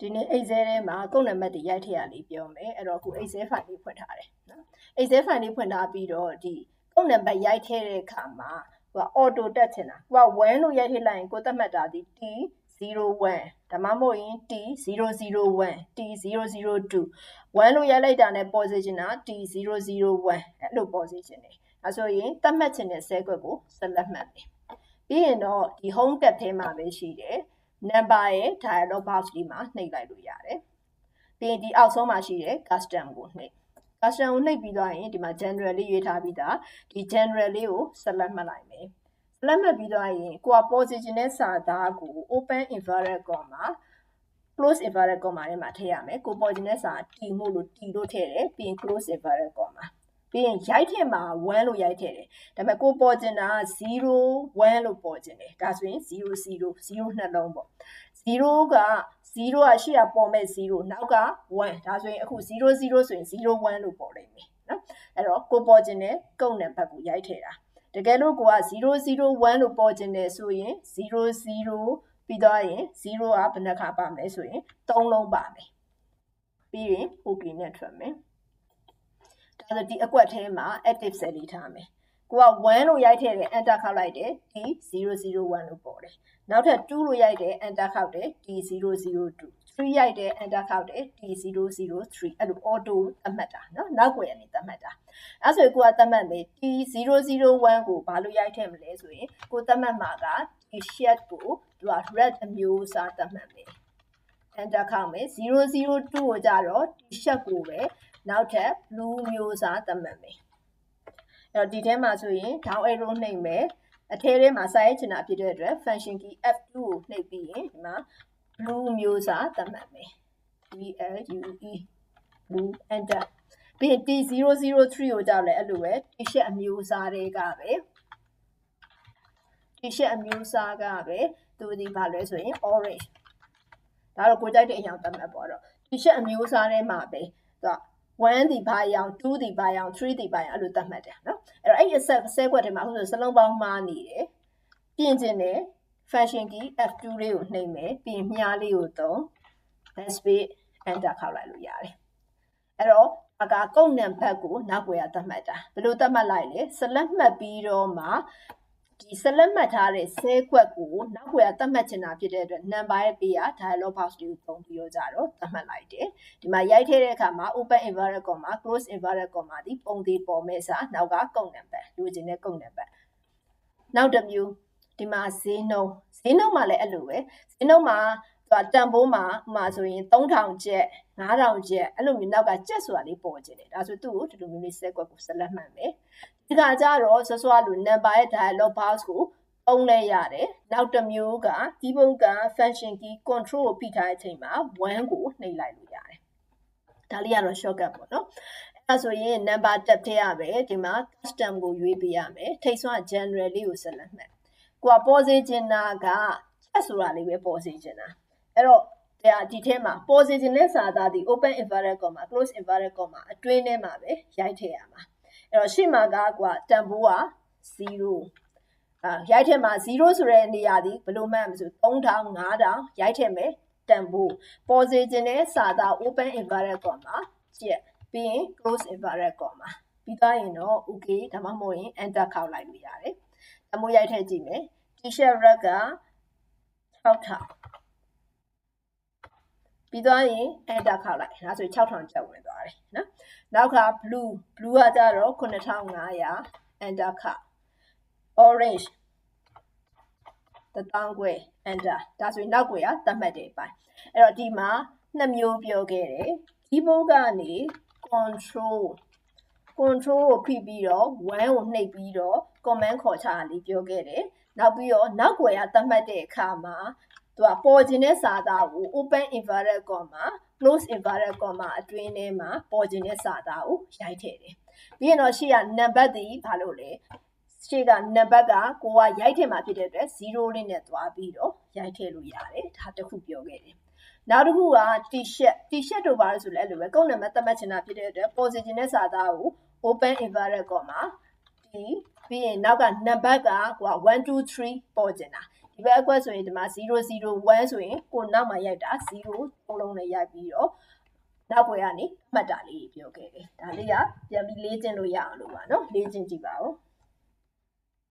ဒီနေ့ Excel ထဲမှာကုတ်နံပါတ်တွေရိုက်ထည့်ရလေးပြောမယ်အဲ့တော့အခု Excel file လေးဖွင့်ထားတယ်နော် Excel file လေးဖွင့်ထားပြီးတော့ဒီကုတ်နံပါတ်ရိုက်ထည့်တဲ့အခါမှာဟိုက auto တက်ချင်တာဟိုက1လို့ရိုက်ထည့်လိုက်ရင်ကိုယ်သတ်မှတ်တာဒီ T01 ဒါမှမဟုတ်ရင် T001 T002 1လို့ရိုက်လိုက်တာနဲ့ပေါ်စေချင်တာ T001 အဲ့လိုပေါ်စေချင်တယ်အဲဆိုရင်သတ်မှတ်ချင်တဲ့ cell ကွက်ကိုဆက်လက်မှတ်မယ်ပြီးရင်တော့ဒီ home tab ထဲမှာပဲရှိတယ် number ရဲ့ dialog box လေးမှာနှိပ်လိုက်လို့ရတယ်။ပြီးရင်ဒီအောက်ဆုံးမှာရှိတဲ့ custom ကိုနှိပ် custom ကိုနှိပ်ပြီးသွားရင်ဒီမှာ general လေးရွေးထားပြီးသားဒီ general လေးကို select မှတ်လိုက်မယ်။ select မှတ်ပြီးသွားရင်ကိုက position နဲ့စာသားကို open inverted comma close inverted comma ထဲမှာထည့်ရမယ်။ကို position နဲ့စာတီမှုလို့တီလို့ထည့်တယ်ပြီးရင် close inverted comma ပြီးရင်ရိုက်ထည့်မှာ1လို့ရိုက်ထည့်တယ်ဒါပေမဲ့ကိုပေါ်ကျင်တာ0 1လို့ပေါ်ကျင်တယ်ဒါဆိုရင်0 0 0နှလုံးပေါ့0က0ကရှေ့ကပေါ်မဲ့0နောက်က1ဒါဆိုရင်အခု0 0ဆိုရင်0 1လို့ပေါ်လိမ့်မယ်နော်အဲ့တော့ကိုပေါ်ကျင်တဲ့ကုတ်နံပါတ်ကိုရိုက်ထည့်တာတကယ်လို့ကိုက001လို့ပေါ်ကျင်တယ်ဆိုရင်00ပြီးတော့ရင်0ကဘယ်နှခါပါမလဲဆိုရင်3လုံးပါမယ်ပြီးရင် okay နဲ့ထွက်မယ် ဒါဆိုဒီအကွက်ထဲမှာ active cell လေးထားမယ်ကိုက1လို့ရိုက်ထည့်တယ် enter ခောက်လိုက်တယ်ဒီ001လို့ပေါ်တယ်နောက်ထပ်2လို့ရိုက်တယ် enter ခောက်တယ်ဒီ002 3ရိုက်တယ် enter ခောက်တယ်ဒီ003အဲ့လို auto သတ်မှတ်တာเนาะနောက်ွယ်ကနေသတ်မှတ်တာအဲ့ဆိုကိုကသတ်မှတ်မယ်ဒီ001ကိုဘာလို့ရိုက်ထည့်မလဲဆိုရင်ကိုသတ်မှတ်မှာကဒီ shed ကိုသူက red အမျိုးအစားသတ်မှတ်မယ် enter ခောက်မယ်002ကိုကြတော့ t-shirt ကိုပဲ နောက်ထပ် blue မျိုးစားသတ်မှတ်မယ်အဲ့တော့ဒီထဲမှာဆိုရင် down arrow နှိပ်မယ်အထဲထဲမှာစာရေးချင်တာဖြစ်တဲ့အတွက် function key F2 ကိုနှိပ်ပြီးရင်ဒီမှာ blue မျိုးစားသတ်မှတ်မယ် B L U E blue enter ပြီးရင် T003 ကိုကြောက်လဲအဲ့လိုပဲ t-shirt အမျိုးအစားတွေကပဲ t-shirt အမျိုးအစားကပဲသူဒီဘာလဲဆိုရင် orange ဒါတော့ကိုကြိုက်တဲ့အရာသတ်မှတ်ပေါ့တော့ t-shirt အမျိုးအစားထဲမှာပဲသူက 1ဒီဘာရောင်2ဒီဘာရောင်3ဒီဘာရောင်အဲ့လိုသတ်မှတ်တယ်နော်အဲ့တော့အဲ့ဒီဆက်ဆဲခွက်ထဲမှာဟုတ်ဆိုစလုံးပေါင်းမှားနေတယ်ပြင်ကျင်တယ် function key F2 လေးကိုနှိပ်မယ်ပြီးရင်မြားလေးကိုသုံး backspace enter ခောက်လိုက်လို့ရတယ်အဲ့တော့အကကုတ်နံပါတ်ကိုနောက်ွယ်ရသတ်မှတ်တာဘယ်လိုသတ်မှတ်လိုက်လဲ select မှတ်ပြီးတော့မှ ဒီ select မှတ်ထားတဲ့ဆဲခွက်ကိုနောက်ွယ်သတ်မှတ်ချင်တာဖြစ်တဲ့အတွက် number ရဲ့ပေးရ dialog box လေးကိုသုံးပြီးတော့ကြတော့သတ်မှတ်လိုက်တယ်ဒီမှာရိုက်ထည့်တဲ့အခါမှာ open inverted comma close inverted comma ဒီပုံသေးပေါ်မဲ့စာနောက်ကကုတ်နံပါတ်လိုချင်တဲ့ကုတ်နံပါတ်နောက်တစ်မျိုးဒီမှာဈေးနှုန်းဈေးနှုန်းမှာလည်းအဲ့လိုပဲဈေးနှုန်းမှာသူကတန်ဖိုးမှာမှာဆိုရင်3000ကျပ်9000ကျပ်အဲ့လိုမျိုးနောက်ကကျပ်ဆိုတာလေးပေါ်ကျင်တယ်ဒါဆိုသူ့ကိုဒီလိုမျိုးလေးစက်ကွက်ကိုဆက်လက်မှတ်မယ် ဒီကကြတော့ဆွဆွလို number ရဲ့ dialog box ကိုပုံလဲရတယ်နောက်တစ်မျိုးက keyboard က function key control ကိုဖိထားတဲ့အချိန်မှာ1ကိုနှိပ်လိုက်လို့ရတယ်ဒါလေးကတော့ shortcut ပေါ့နော်အဲဆိုရင် number တက်ထည့်ရမယ်ဒီမှာ custom ကိုရွေးပေးရမယ်ထိတ်ဆွ general လေးကိုဆက်လက်မှတ်ကိုကပေါ်စေချင်တာကချက်ဆိုတာလေးပဲပေါ်စေချင်တာအဲ့တော့ဒါဒီထဲမှာ position နဲ့စာသားဒီ open inverted comma close inverted comma အတွင်းထဲမှာပဲရိုက်ထည့်ရမှာ အဲ့တော့ရှေ့မှာကကွာတန်ဖိုးက0အာရိုက်ထည့်မှာ0ဆိုတဲ့နေရာဒီဘယ်လိုမှမဆို3000 5000ရိုက်ထည့်မယ်တန်ဖိုး position နဲ့စာသား open inverted comma ကျက်ပြီးရင် close inverted comma ပြီးသွားရင်တော့ okay ဒါမှမဟုတ်ရင် enter ခောက်လိုက်လို့ရတယ်တမိုးရိုက်ထည့်ကြည့်မယ် t-shirt rack က6000 ပြီးသွားရင် enter ခောက်လိုက်ဒါဆို6000ကျပ်ဝင်သွားတယ်နော်နောက်က blue blue ကကြတော့9500 enter ခောက် orange တတောင်းခွဲ enter ဒါဆိုရင်နောက်ွယ်ကသတ်မှတ်တဲ့အပိုင်းအဲ့တော့ဒီမှာနှစ်မျိုးပြောခဲ့တယ် keyboard ကနေ control control ကိုဖိပြီးတော့1ကိုနှိပ်ပြီးတော့ command ခေါ်ချတာလေးပြောခဲ့တယ်နောက်ပြီးတော့နောက်ွယ်ကသတ်မှတ်တဲ့အခါမှာ သူကပေါ်ခြင်းတဲ့စာသားကို open inverted comma close inverted comma အတွင်းထဲမှာပေါ်ခြင်းတဲ့စာသားကိုရိုက်ထည့်တယ်ပြီးရင်တော့ရှေ့က number ဒီဘာလို့လဲရှေ့ကနံပါတ်ကကိုကရိုက်ထည့်မှာဖြစ်တဲ့အတွက်0လေးနဲ့သွားပြီးတော့ရိုက်ထည့်လို့ရတယ်ဒါတစ်ခုပြောခဲ့တယ်နောက်တစ်ခုက t-shirt t-shirt တို့ပါလို့ဆိုလဲအဲ့လိုပဲကုန်းနံပါတ်သတ်မှတ်ချင်တာဖြစ်တဲ့အတွက် position နဲ့စာသားကို open inverted comma t ပြီးရင်နောက်ကနံပါတ်ကကိုက1 2 3ပေါ်ကျင်တာဒီဘက်အကွက်ဆိုရင်ဒီမှာ001ဆိုရင်ကိုနောက်မှာရိုက်တာ0သုံးလုံးနဲ့ရိုက်ပြီးတော့နောက်ဘွယ်ကနေမှတ်တာလေးပြောခဲ့တယ်ဒါလေးကပြန်ပြီးလေ့ကျင့်လို့ရအောင်လို့ပါနော်လေ့ကျင့်ကြည့်ပါဦး